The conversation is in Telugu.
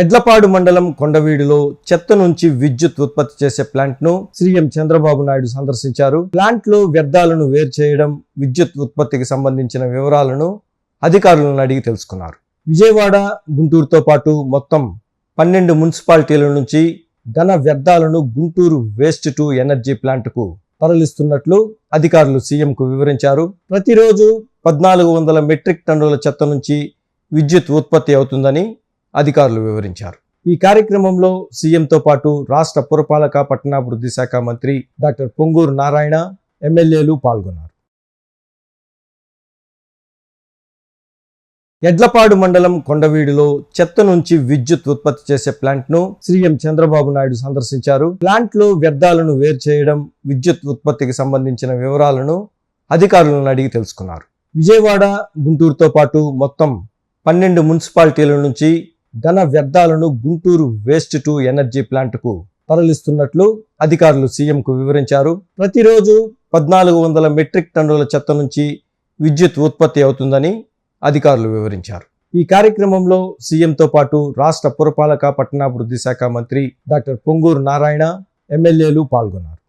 ఎడ్లపాడు మండలం కొండవీడులో చెత్త నుంచి విద్యుత్ ఉత్పత్తి చేసే ప్లాంట్ను సీఎం చంద్రబాబు నాయుడు సందర్శించారు. ప్లాంట్లో వ్యర్థాలను వేరు చేయడం విద్యుత్ ఉత్పత్తికి సంబంధించిన వివరాలను అధికారులను అడిగి తెలుసుకున్నారు. విజయవాడ గుంటూరుతో పాటు మొత్తం పన్నెండు మున్సిపాలిటీల నుంచి ఘన వ్యర్థాలను గుంటూరు వేస్ట్ టు ఎనర్జీ ప్లాంట్కు తరలిస్తున్నట్లు అధికారులు సీఎంకు వివరించారు. ప్రతిరోజు పద్నాలుగు వందల మెట్రిక్ టన్నుల చెత్త నుంచి విద్యుత్ ఉత్పత్తి అవుతుందని అధికారులు వివరించారు. ఈ కార్యక్రమంలో సీఎంతో పాటు రాష్ట్ర పురపాలక పట్టణాభివృద్ధి శాఖ మంత్రి డాక్టర్ పొంగూరు నారాయణ ఎమ్మెల్యేలు పాల్గొన్నారు. ఎడ్లపాడు మండలం కొండవీడులో చెత్త నుంచి విద్యుత్ ఉత్పత్తి చేసే ప్లాంట్ను సీఎం చంద్రబాబు నాయుడు సందర్శించారు. ప్లాంట్లో వ్యర్థాలను వేరు చేయడం విద్యుత్ ఉత్పత్తికి సంబంధించిన వివరాలను అధికారులను అడిగి తెలుసుకున్నారు. విజయవాడ గుంటూరుతో పాటు మొత్తం పన్నెండు మున్సిపాలిటీల నుంచి ఘన వ్యర్థాలను గుంటూరు వేస్ట్ టు ఎనర్జీ ప్లాంట్కు తరలిస్తున్నట్లు అధికారులు సీఎంకు వివరించారు. ప్రతిరోజు పద్నాలుగు వందల మెట్రిక్ టన్నుల చెత్త నుంచి విద్యుత్ ఉత్పత్తి అవుతుందని అధికారులు వివరించారు. ఈ కార్యక్రమంలో సీఎంతో పాటు రాష్ట్ర పురపాలక పట్టణాభివృద్ధి శాఖ మంత్రి డాక్టర్ పొంగూరు నారాయణ ఎమ్మెల్యేలు పాల్గొన్నారు.